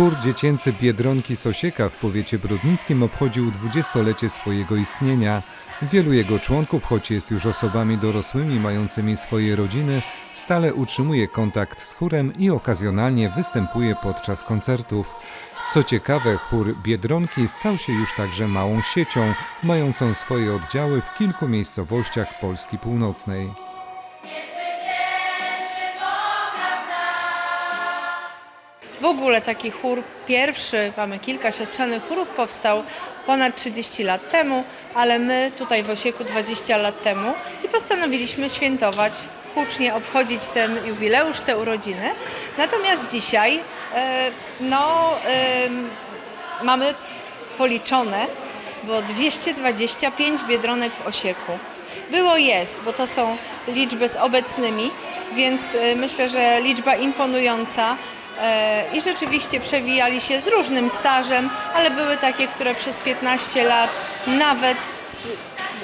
Chór dziecięcy Biedronki Sosieka w powiecie brodnickim obchodził dwudziestolecie swojego istnienia. Wielu jego członków, choć jest już osobami dorosłymi mającymi swoje rodziny, stale utrzymuje kontakt z chórem i okazjonalnie występuje podczas koncertów. Co ciekawe, chór Biedronki stał się już także małą siecią, mającą swoje oddziały w kilku miejscowościach Polski Północnej. W ogóle taki chór pierwszy, mamy kilka siostrzanych chórów, powstał ponad 30 lat temu, ale my tutaj w Osieku 20 lat temu i postanowiliśmy świętować, hucznie obchodzić ten jubileusz, te urodziny. Natomiast dzisiaj e, no, mamy policzone, było 225 biedronek w Osieku. Było jest, bo to są liczby z obecnymi, więc e, myślę, że liczba imponująca. E, I rzeczywiście przewijali się z różnym stażem, ale były takie, które przez 15 lat nawet z,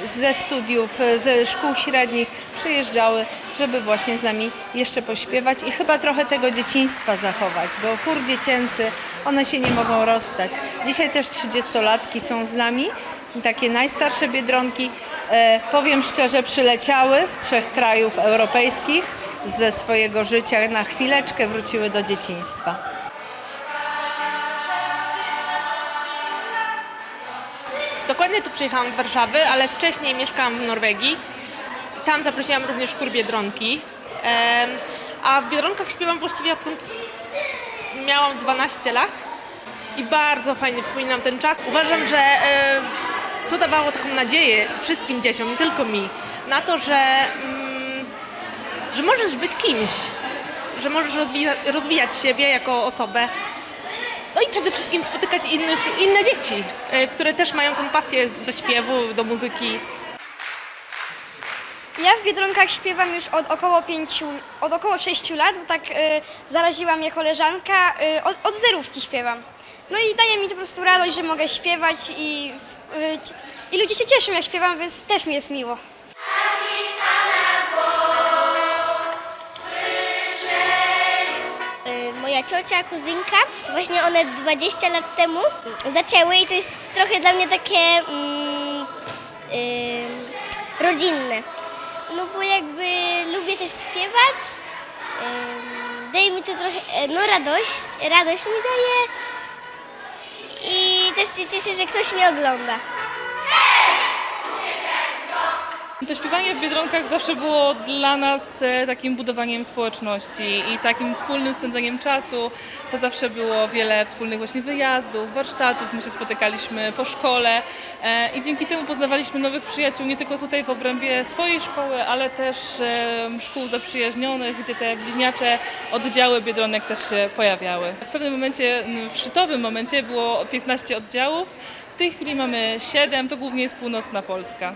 ze studiów, e, ze szkół średnich przyjeżdżały, żeby właśnie z nami jeszcze pośpiewać i chyba trochę tego dzieciństwa zachować, bo chór dziecięcy, one się nie mogą rozstać. Dzisiaj też 30-latki są z nami, takie najstarsze biedronki. E, powiem szczerze, przyleciały z trzech krajów europejskich ze swojego życia na chwileczkę wróciły do dzieciństwa. Dokładnie tu przyjechałam z Warszawy, ale wcześniej mieszkałam w Norwegii. Tam zaprosiłam również chór Biedronki. A w Biedronkach śpiewam właściwie odkąd miałam 12 lat i bardzo fajnie wspominam ten czas. Uważam, że to dawało taką nadzieję wszystkim dzieciom, nie tylko mi, na to, że, mm, że możesz być kimś, że możesz rozwija, rozwijać siebie jako osobę. No i przede wszystkim spotykać innych, inne dzieci, e, które też mają tą pasję do śpiewu, do muzyki. Ja w Biedronkach śpiewam już od około pięciu, od około 6 lat, bo tak y, zaraziła mnie koleżanka, y, od, od zerówki śpiewam. No i daje mi to po prostu radość, że mogę śpiewać i, y, i ludzie się cieszą jak śpiewam, więc też mi jest miło. Ciocia, kuzynka, to właśnie one 20 lat temu zaczęły i to jest trochę dla mnie takie mm, y, rodzinne. No bo jakby lubię też śpiewać, y, daje mi to trochę, e, no radość, radość mi daje i też się cieszę, że ktoś mnie ogląda. To śpiewanie w Biedronkach zawsze było dla nas e, takim budowaniem społeczności i takim wspólnym spędzeniem czasu. To zawsze było wiele wspólnych właśnie wyjazdów, warsztatów, my się spotykaliśmy po szkole e, i dzięki temu poznawaliśmy nowych przyjaciół nie tylko tutaj w obrębie swojej szkoły, ale też szkół zaprzyjaźnionych, gdzie te bliźniacze oddziały Biedronek też się pojawiały. W pewnym momencie, w szczytowym momencie było 15 oddziałów, w tej chwili mamy 7, to głównie jest północna Polska.